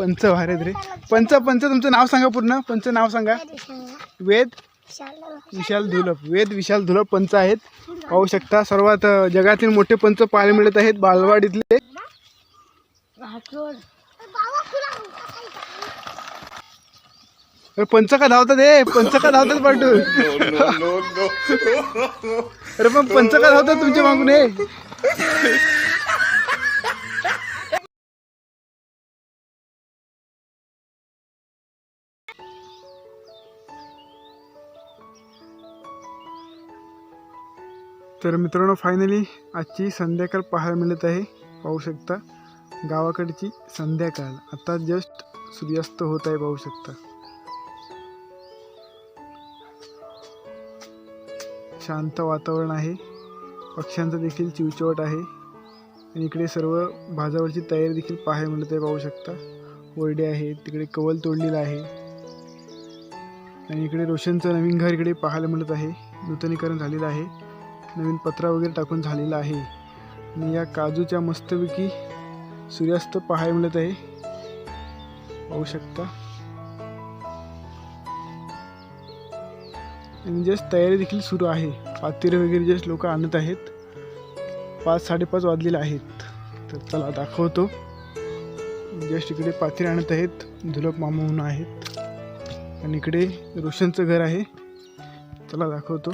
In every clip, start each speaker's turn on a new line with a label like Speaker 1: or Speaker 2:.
Speaker 1: पंच भारत रे. पंच पंच तुमचं नाव सांगा पूर्ण. पंच नाव सांगा. वेद. विशाल धुलप. वेद विशाल धुलप पंच आहेत. पाहू शकता सर्वात जगातील मोठे पंच पाहायला मिळत आहेत बालवाडीतले. पंच का धावतात हे? पंच का धावतात पाटू अरे पण पंच का धावतात तुमच्या मागून हे? तर मित्रांनो फायनली आजची संध्याकाळ पाहायला मिळत आहे. पाहू शकता गावाकडची संध्याकाळ. आता जस्ट सूर्यास्त होत आहे पाहू शकता. शांत वातावरण आहे. पक्ष्यांचा देखील चिवचिवट आहे. आणि इकडे सर्व भाजावरची तयारी देखील पाहायला मिळत आहे पाहू शकता. ओरडे आहे तिकडे कवल तोडलेलं आहे. आणि इकडे रोशनचं नवीन घर इकडे पाहायला मिळत आहे. नूतनीकरण झालेलं आहे. नवीन पत्रा वगैरे टाकून झालेला आहे. आणि या काजूच्या मस्तपैकी सूर्यास्त पाहायला मिळत आहे. पाहू शकता. आणि जस्ट तयारी देखील सुरू आहे. पातीर वगैरे जस्ट लोक आणत आहेत. पाच साडेपाच वाजलेले आहेत. तर चला दाखवतो. जस्ट इकडे पातीर आणत आहेत. धुलप मामा म्हणून आहेत. आणि इकडे रोशनचं घर आहे. चला दाखवतो.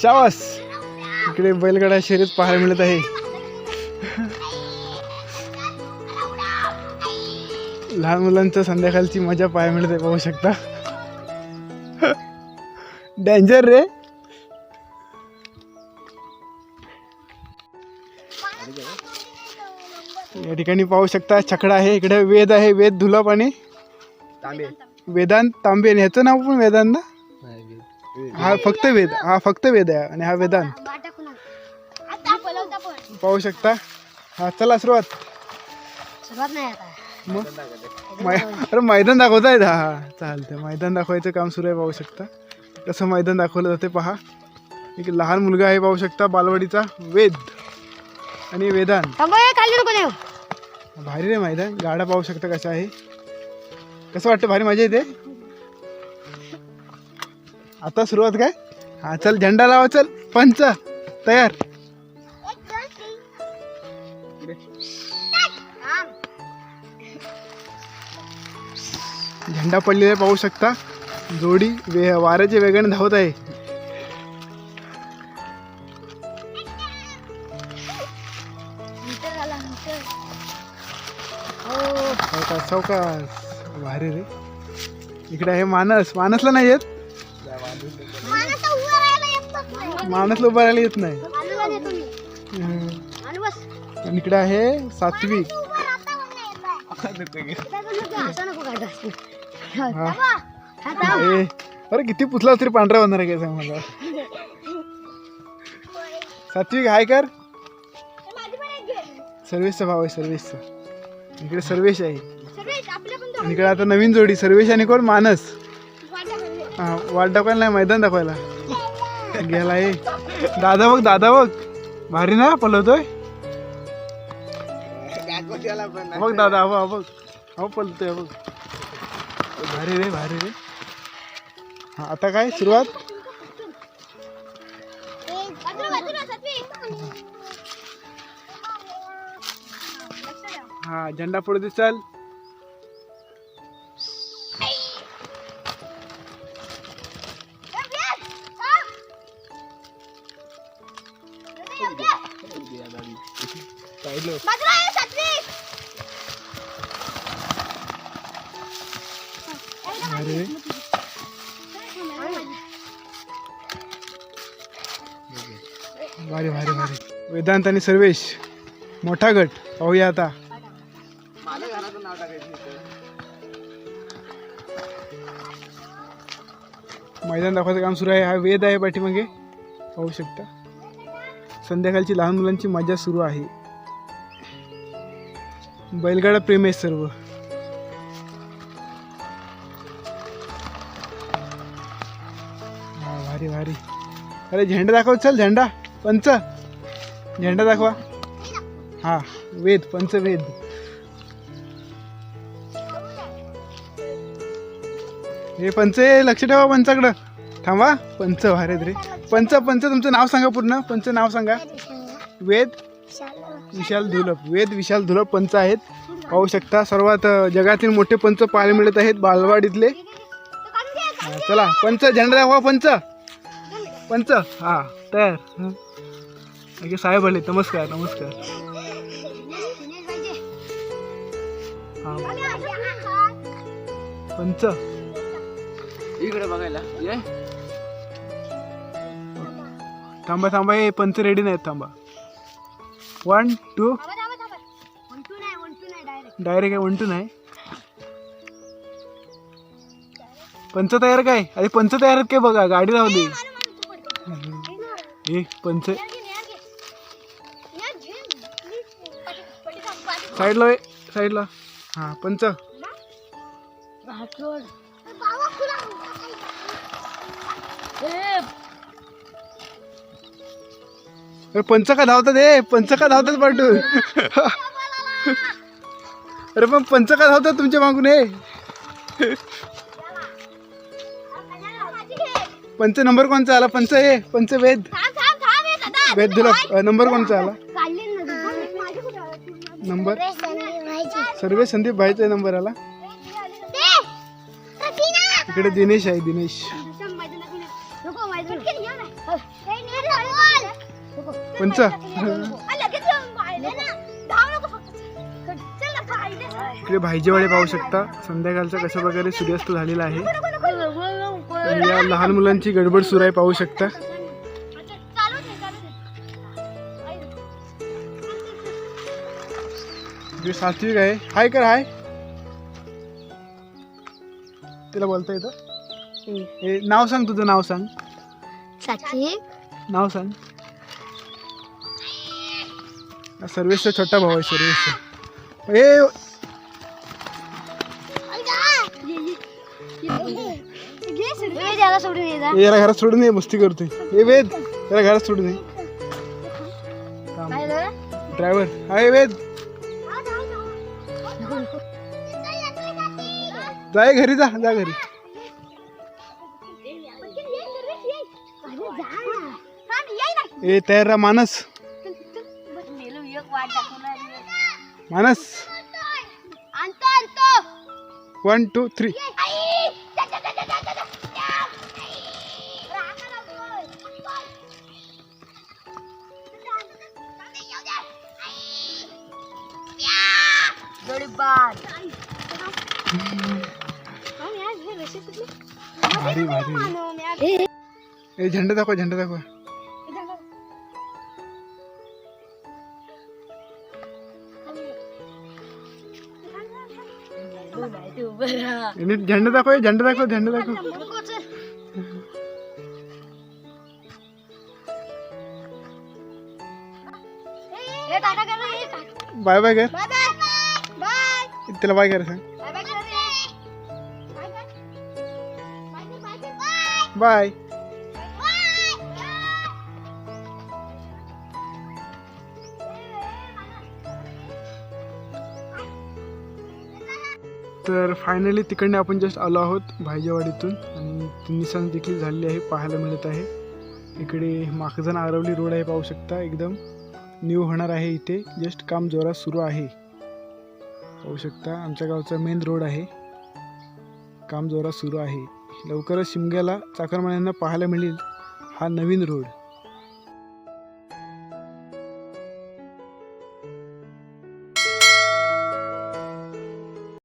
Speaker 1: शाबास. इकडे बैलगाडा शर्यत पाहायला मिळत आहे. लहान मुलांचं संध्याकाळची मजा पाहायला मिळत आहे पाहू शकता. डेंजर रे. या ठिकाणी पाहू शकता छकडा आहे इकडे वेद आहे वेद धुलप आणि वेदांत तांबे ह्याचं नाव पण वेदांत ना? हा फक्त वेद हा फक्त वेद आहे आणि हा वेदांत. पाहू शकता? हा चला सुरुवात.
Speaker 2: सुरुवात नाही आता.
Speaker 1: मग? मै अरे मैदान दाखवतायत हा हा चालतंय. मैदान दाखवायचं काम सुरू आहे पाहू शकता. कसं मैदान दाखवलं जाते पहा. एक लहान मुलगा आहे पाहू शकता बालवाडीचा वेद आणि वेदांत.
Speaker 2: थांबा खाली नको नेऊ.
Speaker 1: भारी रे मैदान. गाडा पाहू शकता कसा आहे. कसं वाटतं? भारी मजा येते? आता सुरुवात काय? हा चल झेंडा लावा चल. पंच तयार. झेंडा पडलेला पाहू शकता. जोडी वे वाऱ्याच्या वेगाने धावत आहे. सावकाश सावकाश. भारी रे. इकडे आहे मानस. मानसला नाही येत. मानसला उभा राहायला येत नाही. इकडे आहे सात्विक हा. ए, अरे किती पुसला तरी पांढरा होणार आहे काय सांग मला. सात्विक हाय कर. सर्वेशचा भाव आहे सर्वेशचा इकडे सर्वेश आहे. आणि इकडे आता नवीन जोडी सर्वेश आणि कोण? मानस. हा वाट दाखवायला नाही मैदान दाखवायला. गेला आहे दादा बघ दादा बघ. भारी ना पलवतोय? बघ दादा अहो अहो बघ. हा पलतोय बघ. भारी रे भारी रे. हा आता काय सुरुवात? हा झेंडा पडू दे अरे भारी भारी भारी. वेदांत आणि सर्वेश. मोठा गट. पाहूया आता. मैदान दाखवायचं काम सुरू आहे. हा वेद आहे पाठीमागे. पाहू शकता. संध्याकाळची लहान मुलांची मजा सुरू आहे. बैलगाडा प्रेम आहे सर्व. भारी भारी. अरे झेंडा दाखव चल झेंडा पंच. झेंडा दाखवा. हा वेद पंच वेद हे पंच लक्ष ठेवा पंचाकडं. थांबा पंच भारे रे पंच पंच तुमचं नाव सांगा पूर्ण. पंच नाव सांगा. वेद. विशाल धुलप वेद विशाल धुलप पंच आहेत. पाहू शकता सर्वात जगातील मोठे पंच पाहायला मिळत आहेत बालवाडीतले. चला पंच झेंडा दाखवा पंच. पंच हा तयार. ओके साहेब आले नमस्कार नमस्कार. हा. पंच.
Speaker 3: इकडे बघायला ये.
Speaker 1: थांबा थांबा हे पंच रेडी नाहीत थांबा. वन टू डायरेक्ट आहे वन टू नाही. पंच तयार काय? अरे पंच तयार आहेत काय बघा गाडी राहू दे. हे पंच. साईडला साईडला हा पंच. अरे पंच का धावतात हे पंच का धावतात पाठू अरे पण पंच का धावतात तुमच्या मागून हे पंच नंबर कोणचा आला पंच हे पंच वेद वेद दिला नंबर कोणचा आला नंबर सर्वे संदीप भाईचा नंबर आला इकडे दिनेश आहे दिनेश पंच इकडे भाईजेवाडे पाहू शकता. संध्याकाळचा कशा प्रकारे सूर्यास्त झालेला आहे. या लहान मुलांची गडबड सुरू आहे पाहू शकता. सात्विक आहे. हाय कर हाय. तिला बोलता येतं? हे नाव सांग तुझं नाव सांग.
Speaker 2: साची
Speaker 1: नाव सांग. हा छोटा भाऊ आहे सर्वेशचा ए
Speaker 2: ये
Speaker 1: याला घरात सोडून ये मस्ती करतोय. ए वेद याला घरात सोडून ये. ड्रायव्हर हाय वेद. जाय घरी जा जा घरी. ए तयार मानस. मानस. वन टू थ्री भारी भारी. ए झेंडा दाखवा झेंडा दाखवा. नीट झेंडा दाखव झेंडा दाखव झेंडा दाखव. बाय बाय कर. त्याला बाय कर सांग. बाय. तर फायनली तिकडने आपण जस्ट आलो आहोत भाईजेवाडीतून आणि निसंग देखील झालेली आहे पाहायला मिळत आहे. इकडे माखजन आरवली रोड आहे पाहू शकता. एकदम न्यू होणार आहे इथे. जस्ट काम जोरात सुरू आहे. पाहू शकता आमच्या गावचा मेन रोड आहे. काम जोरात सुरू आहे. लवकरच शिमग्याला चाकरमान्यांना पाहायला मिळेल हा नवीन रोड